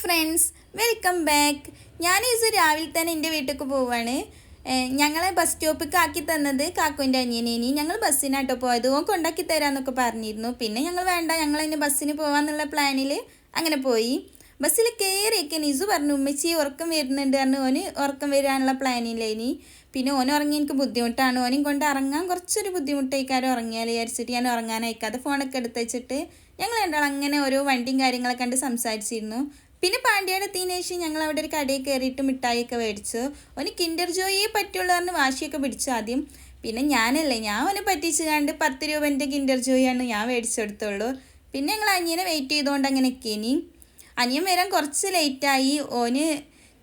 Friends welcome back. ഞാൻ ഇത് രാവിലെ തന്നെ എന്റെ വീട്ടിലേക്ക് പോവാണ്. ഞങ്ങളെ ബസ് സ്റ്റോപ്പിലേക്ക് ആക്കി തന്നത് കാക്കുവിന്റെ അനിയനേനി ഞങ്ങൾ ബസ്സിനാട്ടോ പോയത്. ഓൻ കൊണ്ടാക്കി തരാമെന്നൊക്കെ പറഞ്ഞിരുന്നു. പിന്നെ ഞങ്ങൾ വേണ്ട ഞങ്ങൾ അതിന് ബസ്സിന് പോകാമെന്നുള്ള പ്ലാനിൽ അങ്ങനെ പോയി. ബസ്സിൽ കയറിയൊക്കെ നിസു പറഞ്ഞു ഉമ്മച്ചി ഉറക്കം വരുന്നുണ്ട് പറഞ്ഞു. ഓന് ഉറക്കം വരാനുള്ള പ്ലാനില്ലേനി പിന്നെ ഓൻ ഉറങ്ങി എനിക്ക് ബുദ്ധിമുട്ടാണ്. ഓനും കൊണ്ട് ഇറങ്ങാൻ കുറച്ചൊരു ബുദ്ധിമുട്ടായിക്കാരും ഉറങ്ങിയാൽ വിചാരിച്ചിട്ട് ഞാൻ ഉറങ്ങാനയക്കാതെ ഫോണൊക്കെ എടുത്ത് വെച്ചിട്ട് ഞങ്ങൾ രണ്ടാൾ അങ്ങനെ ഓരോ വണ്ടിയും കാര്യങ്ങളൊക്കെ കണ്ട് സംസാരിച്ചിരുന്നു. പിന്നെ പാണ്ഡ്യയുടെ എത്തിയതിനു ഞങ്ങൾ അവിടെ ഒരു കടയിൽ കയറിയിട്ട് മിഠായിയൊക്കെ മേടിച്ചു ഒന്ന് കിൻഡർ ജോയിയെ പറ്റുള്ളൂ വാശിയൊക്കെ പിടിച്ചു ആദ്യം. പിന്നെ ഞാനല്ലേ ഞാൻ ഒന്ന് പറ്റിച്ച് കണ്ട് പത്ത് രൂപന്റെ കിൻഡർ ജോയിയാണ് ഞാൻ മേടിച്ചെടുത്തുള്ളൂ. പിന്നെ ഞങ്ങൾ അനിയനെ വെയിറ്റ് ചെയ്തുകൊണ്ട് അങ്ങനെ ഇനി. അനിയൻ വരാൻ കുറച്ച് ലേറ്റായി ഓന്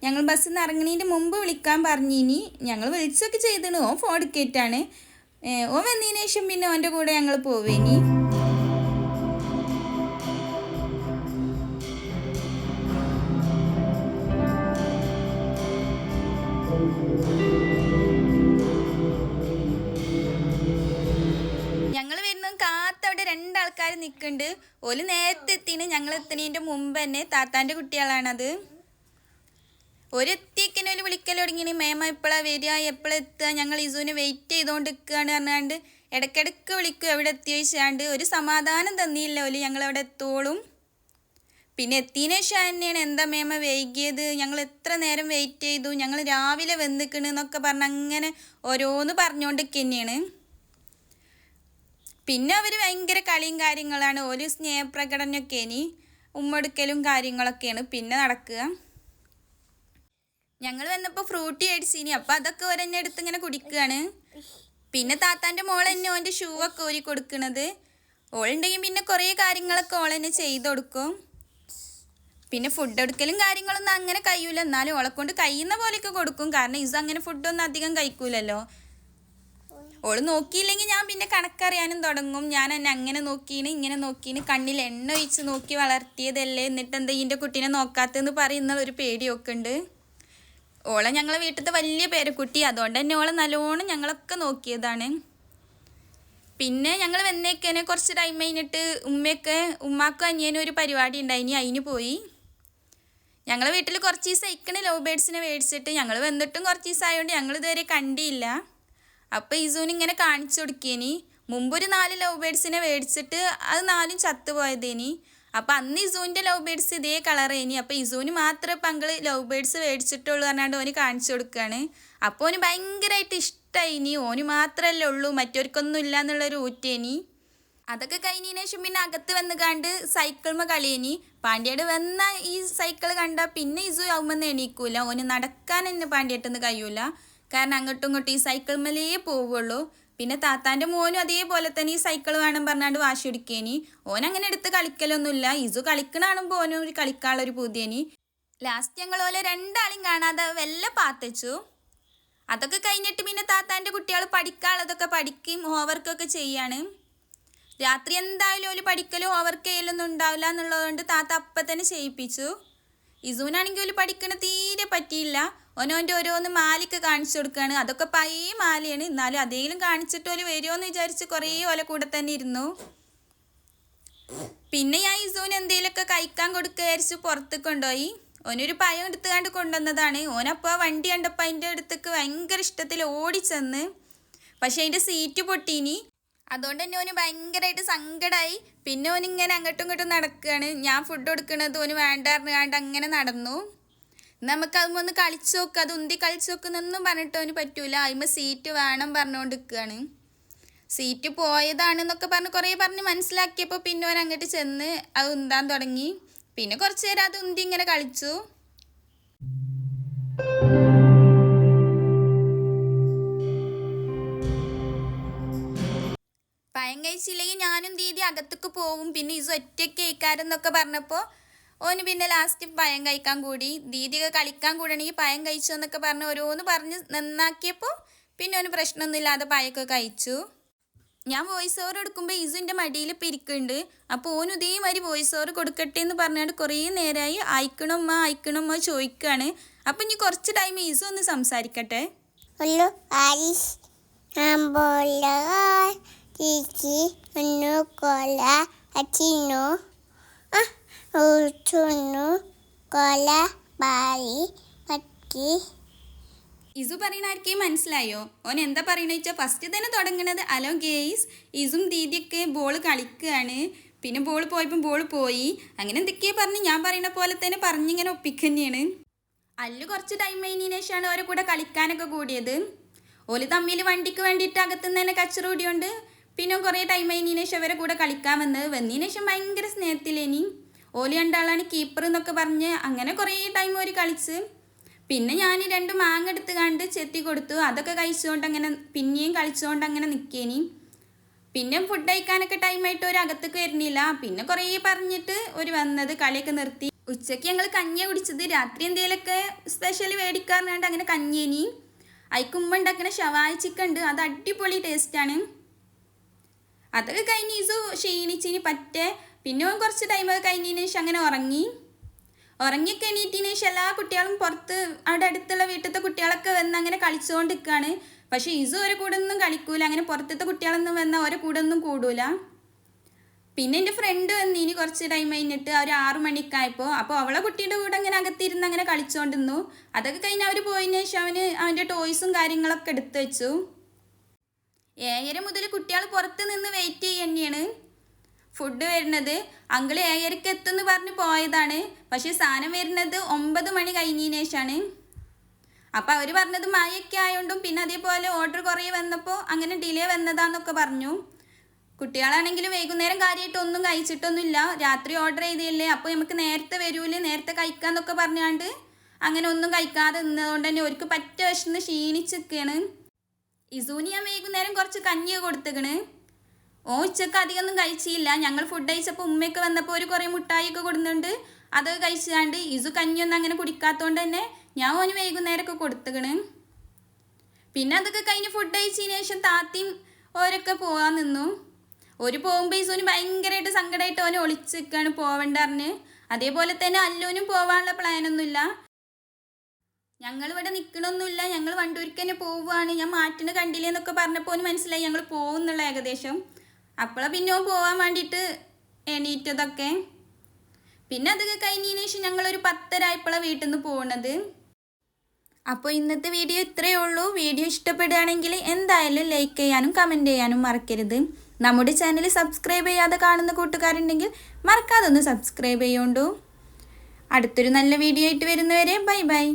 ഞങ്ങൾ ബസ്സിൽ നിന്ന് ഇറങ്ങണതിന്റെ മുമ്പ് വിളിക്കാൻ പറഞ്ഞിനി ഞങ്ങൾ വിളിച്ചൊക്കെ ചെയ്തിന്. ഓൻ ഫോൺ എടുക്കേറ്റാണ്. ഓ വന്നതിന് ശേഷം പിന്നെ ഓന്റെ കൂടെ ഞങ്ങൾ പോവേനി. നിൽക്കുന്നുണ്ട്. ഓൽ നേരത്തെ എത്തിന് ഞങ്ങൾ എത്തണീന്റെ മുമ്പ് തന്നെ താത്താന്റെ കുട്ടികളാണത്. ഒരെത്തിക്കന് ഓൽ വിളിക്കൽ തുടങ്ങിന്. മേമ എപ്പോഴാണ് വരിക. എപ്പോഴാണ് എത്തുക? ഞങ്ങൾ ഇസുവിന് വെയിറ്റ് ചെയ്തുകൊണ്ട് നിൽക്കുകയാണ് പറഞ്ഞാണ്ട് ഇടയ്ക്കിടയ്ക്ക് വിളിക്കും. എവിടെ എത്തിയ വെച്ചാണ്ട് ഒരു സമാധാനം തന്നിയില്ല ഓൽ. ഞങ്ങൾ അവിടെ എത്തോളും. പിന്നെ എത്തിയതിനു ശേഷം തന്നെയാണ്. എന്താ മേമ വൈകിയത്? ഞങ്ങൾ എത്ര നേരം വെയിറ്റ് ചെയ്തു? ഞങ്ങൾ രാവിലെ വന്നിക്കണ് എന്നൊക്കെ പറഞ്ഞ് അങ്ങനെ ഓരോന്ന് പറഞ്ഞുകൊണ്ടൊക്കെ തന്നെയാണ് പിന്നെ അവർ ഭയങ്കര കളിയും കാര്യങ്ങളാണ്. ഒരു സ്നേഹപ്രകടനമൊക്കെ ഇനി ഉമ്മെടുക്കലും കാര്യങ്ങളൊക്കെയാണ് പിന്നെ നടക്കുക. ഞങ്ങൾ വന്നപ്പോൾ ഫ്രൂട്ടി അടിച്ചിനി. അപ്പം അതൊക്കെ ഒരെന്നെ എടുത്ത് ഇങ്ങനെ കുടിക്കുകയാണ് പിന്നെ താത്താന്റെ മോൾ എന്നെ ഓന്റെ ഷൂ ഒക്കെ ഓരി കൊടുക്കുന്നത് ഓളുണ്ടെങ്കിൽ പിന്നെ കുറേ കാര്യങ്ങളൊക്കെ ഓൾ എന്നെ ചെയ്ത് കൊടുക്കും. പിന്നെ ഫുഡ് എടുക്കലും കാര്യങ്ങളൊന്നും അങ്ങനെ കഴിയൂല. എന്നാലും ഓളെ കൊണ്ട് കഴിയുന്ന പോലെയൊക്കെ കൊടുക്കും. കാരണം ഇസ് അങ്ങനെ ഫുഡൊന്നും അധികം കഴിക്കൂലല്ലോ. ഓൾ നോക്കിയില്ലെങ്കിൽ ഞാൻ പിന്നെ കണക്കറിയാനും തുടങ്ങും. ഞാൻ എന്നെ അങ്ങനെ നോക്കീന് ഇങ്ങനെ നോക്കീന് കണ്ണിൽ എണ്ണ ഒഴിച്ച് നോക്കി വളർത്തിയതല്ലേ? എന്നിട്ട് എന്താ ഇതിന്റെ കുട്ടീനെ നോക്കാത്തെന്ന് പറയുന്ന ഒരു പേടിയൊക്കെ ഉണ്ട്. ഓളെ ഞങ്ങളെ വീട്ടിലത്തെ വലിയ പേരക്കുട്ടി. അതുകൊണ്ട് തന്നെ ഓളെ നല്ലോണം ഞങ്ങളൊക്കെ നോക്കിയതാണ്. പിന്നെ ഞങ്ങൾ വന്നേക്കനെ കുറച്ച് ടൈം കഴിഞ്ഞിട്ട് ഉമ്മയൊക്കെ ഉമ്മാക്കും അനിയനും ഒരു പരിപാടി ഉണ്ടായിനി. അതിന് പോയി. ഞങ്ങളെ വീട്ടിൽ കുറച്ച് ദിവസം ഇക്കണ ലവ് ബേഡ്സിനെ മേടിച്ചിട്ട് ഞങ്ങൾ വന്നിട്ടും കുറച്ച് ദിവസം ആയതുകൊണ്ട് ഞങ്ങൾ ഇതുവരെ കണ്ടില്ല. അപ്പോൾ ഇസൂന് ഇങ്ങനെ കാണിച്ചു കൊടുക്കേനി. മുമ്പൊരു നാല് ലവ് ബേഡ്സിനെ മേടിച്ചിട്ട് അത് നാലും ചത്തുപോയതേനി അപ്പോൾ അന്ന് ഇസൂന്റെ ലവ് ബേഡ്സ് ഇതേ കളറേനി അപ്പോൾ ഇസൂന് മാത്രമേ പങ്കൾ ലവ് ബേഡ്സ് മേടിച്ചിട്ടുള്ളൂ പറഞ്ഞാണ്ട് ഓന് കാണിച്ചു കൊടുക്കുകയാണ് അപ്പോൾ ഓന് ഭയങ്കരമായിട്ട് ഇഷ്ടമായി ഇനി ഓന് മാത്രമല്ലേ ഉള്ളൂ. മറ്റവർക്കൊന്നും ഇല്ല എന്നുള്ളൊരു ഊറ്റേനി. അതൊക്കെ കഴിഞ്ഞതിന് ശേഷം പിന്നെ അകത്ത് വന്ന് കണ്ട് സൈക്കിൾമ കളിയേനി. പാണ്ഡ്യയുടെ വന്ന ഈ സൈക്കിൾ കണ്ടാൽ പിന്നെ ഇസു ആവുമെന്ന് എണീക്കൂല. ഓന് നടക്കാൻ തന്നെ പാണ്ഡ്യട്ടെന്ന് കഴിയൂല. കാരണം അങ്ങോട്ടും ഇങ്ങോട്ടും ഈ സൈക്കിൾ മേലേ പോവുള്ളൂ. പിന്നെ താത്താന്റെ മോനും അതേപോലെ തന്നെ ഈ സൈക്കിൾ വേണം പറഞ്ഞാണ്ട് വാശി എടുക്കേനി ഓൻ അങ്ങനെ എടുത്ത് കളിക്കലൊന്നുമില്ല. ഇസു കളിക്കണാണുമ്പോൾ ഓനും ഒരു കളിക്കാനുള്ളൊരു പുതിയനി. ലാസ്റ്റ് ഞങ്ങൾ ഓലെ രണ്ടാളും കാണാതെ വല്ല പാത്തച്ചു. അതൊക്കെ കഴിഞ്ഞിട്ട് പിന്നെ താത്താന്റെ കുട്ടികൾ പഠിക്കാനുള്ളതൊക്കെ പഠിക്കും ഹോംവർക്കൊക്കെ ചെയ്യാണ്. രാത്രി എന്തായാലും ഓൽ പഠിക്കലും ഹോംവർക്ക് ചെയ്യലൊന്നും ഉണ്ടാവില്ല എന്നുള്ളതുകൊണ്ട് താത്ത അപ്പം തന്നെ ചെയ്യിപ്പിച്ചു. ഇസൂനാണെങ്കിൽ ഓൽ പഠിക്കണ തീരെ പറ്റിയില്ല. ഓനോന്റെ ഓരോന്ന് മാലിക്ക് കാണിച്ചു കൊടുക്കുകയാണ് അതൊക്കെ പൈ മാലയാണ്. എന്നാലും അതേലും കാണിച്ചിട്ട് ഓൽ വരുമോയെന്ന് വിചാരിച്ച് കുറേ ഓല കൂടെ തന്നെ ഇരുന്നു. പിന്നെ ഞാൻ ഇസൂന് എന്തെങ്കിലുമൊക്കെ കഴിക്കാൻ കൊടുക്കുക വിചാരിച്ച് പുറത്ത് കൊണ്ടുപോയി. ഓനൊരു പയം എടുത്തുകൊണ്ട് കൊണ്ടുവന്നതാണ്. ഓനപ്പോൾ വണ്ടി കണ്ടപ്പോൾ അതിന്റെ അടുത്തേക്ക് ഭയങ്കര ഇഷ്ടത്തിൽ ഓടിച്ചെന്ന്. പക്ഷേ അതിന്റെ സീറ്റ് പൊട്ടീനി. അതുകൊണ്ട് തന്നെ ഓന് ഭയങ്കരമായിട്ട് സങ്കടമായി പിന്നെ ഓനിങ്ങനെ അങ്ങോട്ടും ഇങ്ങോട്ടും നടക്കുകയാണ്. ഞാൻ ഫുഡ് കൊടുക്കണത് ഓന് വേണ്ട പറഞ്ഞാണ്ട് അങ്ങനെ നടന്നു. നമുക്ക് അതുമ്പോൾ ഒന്ന് കളിച്ചു നോക്ക് അത് ഉന്തി കളിച്ചു നോക്കുന്നൊന്നും പറഞ്ഞിട്ട് അവന് പറ്റൂല. അതിമ സീറ്റ് വേണം പറഞ്ഞുകൊണ്ട് നിൽക്കുകയാണ് സീറ്റ് പോയതാണെന്നൊക്കെ പറഞ്ഞ് കുറേ പറഞ്ഞ് മനസ്സിലാക്കിയപ്പോൾ പിന്നെ അവൻ അങ്ങോട്ട് ചെന്ന് അത് ഉന്താൻ തുടങ്ങി. പിന്നെ കുറച്ച് നേരം അത് ഉന്തി ഇങ്ങനെ കളിച്ചു. പയം കഴിച്ചില്ലെങ്കിൽ ഞാനും ദീദി അകത്തേക്ക് പോവും. പിന്നെ ഇത് ഒറ്റയ്ക്ക് കഴിക്കാരെന്നൊക്കെ പറഞ്ഞപ്പോൾ ഓന് പിന്നെ ലാസ്റ്റ് പയം കഴിക്കാൻ കൂടി. ദീദിയൊക്കെ കളിക്കാൻ കൂടണമെങ്കിൽ പയം കഴിച്ചു എന്നൊക്കെ പറഞ്ഞ് ഓരോന്ന് പറഞ്ഞ് നന്നാക്കിയപ്പോൾ പിന്നെ ഓന് പ്രശ്നമൊന്നുമില്ലാതെ പയൊക്കെ കഴിച്ചു. ഞാൻ വോയിസ് ഓവർ എടുക്കുമ്പോൾ ഇസുന്റെ മടിയിൽ പിരിക്കുന്നുണ്ട് അപ്പോൾ ഓന് ഇതേമാതിരി വോയിസ് ഓവർ കൊടുക്കട്ടെ എന്ന് പറഞ്ഞാണ്ട് കുറേ നേരമായി അയക്കണമ്മ അയക്കണമ്മ ചോദിക്കുകയാണ് അപ്പം ഇനി കുറച്ച് ടൈം ഇസു ഒന്ന് സംസാരിക്കട്ടെ. Nukola, Atino, ah, Utuno, കൊല ബായി പറ്റി. ഇസു പറയണ ആർക്കേ മനസ്സിലായോ? ഓൻ എന്താ പറയണ വെച്ചാൽ ഫസ്റ്റ് തന്നെ തുടങ്ങണത് അലോ ഗേയ്സ് ഇസും ദീദിയൊക്കെ ബോൾ കളിക്കുകയാണ് പിന്നെ ബോൾ പോയപ്പോൾ ബോൾ പോയി. അങ്ങനെ എന്തൊക്കെയാ പറഞ്ഞ് ഞാൻ പറയണ പോലെ തന്നെ പറഞ്ഞിങ്ങനെ ഒപ്പിക്കന്നെയാണ്. അല്ലു കുറച്ച് ടൈം കഴിഞ്ഞതിന് ശേഷമാണ് അവരെ കൂടെ കളിക്കാനൊക്കെ കൂടിയത്. ഓൽ തമ്മിൽ വണ്ടിക്ക് വേണ്ടിയിട്ട് അകത്തുനിന്ന് തന്നെ കച്ചറ കൂടിയോണ്ട് പിന്നെ കുറേ ടൈം കഴിഞ്ഞതിന് ശേഷം അവരെ കൂടെ കളിക്കാൻ വന്നത് വന്നതിന് ശേഷം ഭയങ്കര സ്നേഹത്തിലേനി. ഓൽ രണ്ടാളാണ് കീപ്പർ എന്നൊക്കെ പറഞ്ഞ് അങ്ങനെ കുറേ ടൈം ഒരു കളിച്ച്. പിന്നെ ഞാൻ രണ്ട് മാങ്ങ എടുത്ത് കണ്ട് ചെത്തി കൊടുത്തു. അതൊക്കെ കഴിച്ചുകൊണ്ട് അങ്ങനെ പിന്നെയും കളിച്ചുകൊണ്ട് അങ്ങനെ നിൽക്കേനി പിന്നെ ഫുഡ് കഴിക്കാനൊക്കെ ടൈമായിട്ട് ഒരു അകത്തേക്ക് വരുന്നില്ല. പിന്നെ കുറേ പറഞ്ഞിട്ട് ഒരു വന്നത് കളിയൊക്കെ നിർത്തി. ഉച്ചയ്ക്ക് ഞങ്ങൾ കഞ്ഞിയെ കുടിച്ചത്. രാത്രി എന്തെങ്കിലുമൊക്കെ സ്പെഷ്യൽ മേടിക്കാറുണ്ട് അങ്ങനെ കഞ്ഞേനി അയക്കുമ്പോ ഉണ്ടാക്കുന്ന ഷവായ ചിക്കൻ ഉണ്ട് അത് അടിപൊളി ടേസ്റ്റാണ് അതൊക്കെ കഴിഞ്ഞ് ഈസു ക്ഷീണിച്ചിനി പറ്റേ പിന്നെ ഓൻ കുറച്ച് ടൈമൊക്കെ കഴിഞ്ഞതിന് ശേഷം അങ്ങനെ ഉറങ്ങി. ഉറങ്ങിയൊക്കെ എണീറ്റിന് ശേഷം എല്ലാ കുട്ടികളും പുറത്ത് അവിടെ അടുത്തുള്ള വീട്ടിലത്തെ കുട്ടികളൊക്കെ വന്ന് അങ്ങനെ കളിച്ചുകൊണ്ട് നിൽക്കുകയാണ് പക്ഷേ ഇസു ഒരു കൂടെ ഒന്നും കളിക്കൂല. അങ്ങനെ പുറത്തത്തെ കുട്ടികളൊന്നും വന്നാൽ ഒരു കൂടെ ഒന്നും കൂടൂല. പിന്നെ എന്റെ ഫ്രണ്ട് വന്നിനി കുറച്ച് ടൈം കഴിഞ്ഞിട്ട് ഒരു ആറു മണിക്കായപ്പോൾ അപ്പോൾ അവളെ കുട്ടിയുടെ കൂടെ അങ്ങനെ അകത്തിരുന്ന് അങ്ങനെ കളിച്ചുകൊണ്ടിരുന്നു അതൊക്കെ കഴിഞ്ഞ് അവർ പോയതിന് ശേഷം അവന് അവന്റെ ടോയ്സും കാര്യങ്ങളൊക്കെ എടുത്തു വെച്ചു. ഏഴര മുതൽ കുട്ടികൾ പുറത്ത് നിന്ന് വെയിറ്റ് ചെയ്യുന്നതാണ് ഫുഡ് വരുന്നത് അങ്കിൾ ഏഴരക്ക് എത്തുമെന്ന് പറഞ്ഞ് പോയതാണ്. പക്ഷേ സാധനം വരുന്നത് ഒമ്പത് മണി കഴിഞ്ഞതിന് ശേഷമാണ്. അപ്പോൾ അവർ പറഞ്ഞത് മഴയൊക്കെ ആയതുകൊണ്ടും പിന്നെ അതേപോലെ ഓർഡർ കുറേ വന്നപ്പോൾ അങ്ങനെ ഡിലേ വന്നതാന്നൊക്കെ പറഞ്ഞു. കുട്ടികളാണെങ്കിൽ വൈകുന്നേരം കാര്യമായിട്ട് ഒന്നും കഴിച്ചിട്ടൊന്നുമില്ല. രാത്രി ഓർഡർ ചെയ്തല്ലേ അപ്പോൾ നമുക്ക് നേരത്തെ വരൂലേ നേരത്തെ കഴിക്കാന്നൊക്കെ പറഞ്ഞാണ്ട് അങ്ങനെ ഒന്നും കഴിക്കാതെ നിന്നതുകൊണ്ട് തന്നെ അവർക്ക് പറ്റ വിശന്ന് ക്ഷീണിച്ച് നിൽക്കുകയാണ് ഇസൂന് ഞാൻ വൈകുന്നേരം കുറച്ച് കഞ്ഞി കൊടുത്തേക്കണ്. ഓ ഉച്ചയ്ക്ക് അധികമൊന്നും കഴിച്ചില്ല. ഞങ്ങൾ ഫുഡ് കഴിച്ചപ്പോൾ ഉമ്മയൊക്കെ വന്നപ്പോൾ ഒരു കുറേ മുട്ടായിയൊക്കെ കൊടുക്കുന്നുണ്ട് അതൊക്കെ കഴിച്ചാണ്ട് ഇസു കഞ്ഞിയൊന്നും അങ്ങനെ കുടിക്കാത്തതുകൊണ്ട് തന്നെ ഞാൻ ഓന് വൈകുന്നേരമൊക്കെ കൊടുത്തുകണ് പിന്നെ അതൊക്കെ കഴിഞ്ഞ് ഫുഡ് കഴിച്ചതിന് ശേഷം താത്തിയും ഓരൊക്കെ പോകാൻ നിന്നു. ഒരു പോകുമ്പോൾ ഇസുവിന് ഭയങ്കരമായിട്ട് സങ്കടമായിട്ട് ഓനെ ഒളിച്ചിരിക്കുകയാണ് പോവേണ്ട പറഞ്ഞ്. അതേപോലെ തന്നെ അല്ലുവിനും പോകാനുള്ള പ്ലാനൊന്നുമില്ല. ഞങ്ങളിവിടെ നിൽക്കണമൊന്നുമില്ല ഞങ്ങൾ വണ്ടൂർക്ക് തന്നെ പോവുകയാണ് ഞാൻ മാറ്റിന് കണ്ടില്ലേ എന്നൊക്കെ പറഞ്ഞപ്പോൾ മനസ്സിലായി ഞങ്ങൾ പോകുന്നുള്ള ഏകദേശം. അപ്പോഴാണ് പിന്നെ പോവാൻ വേണ്ടിയിട്ട് എണീറ്റതൊക്കെ. പിന്നെ അതൊക്കെ കഴിഞ്ഞതിന് ശേഷം ഞങ്ങളൊരു പത്തരായപ്പോഴാണ് വീട്ടിൽ നിന്ന് പോകുന്നത് അപ്പോൾ ഇന്നത്തെ വീഡിയോ ഇത്രയേ ഉള്ളൂ. വീഡിയോ ഇഷ്ടപ്പെടുകയാണെങ്കിൽ എന്തായാലും ലൈക്ക് ചെയ്യാനും കമന്റ് ചെയ്യാനും മറക്കരുത്. നമ്മുടെ ചാനൽ സബ്സ്ക്രൈബ് ചെയ്യാതെ കാണുന്ന കൂട്ടുകാരുണ്ടെങ്കിൽ മറക്കാതെ ഒന്ന് സബ്സ്ക്രൈബ് ചെയ്യുകൊണ്ടു അടുത്തൊരു നല്ല വീഡിയോ ആയിട്ട് വരുന്നവരെ ബൈ ബൈ